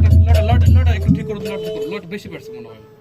load load load একটু ঠিক করুন লট করুন বেশি পারছে মনে হয়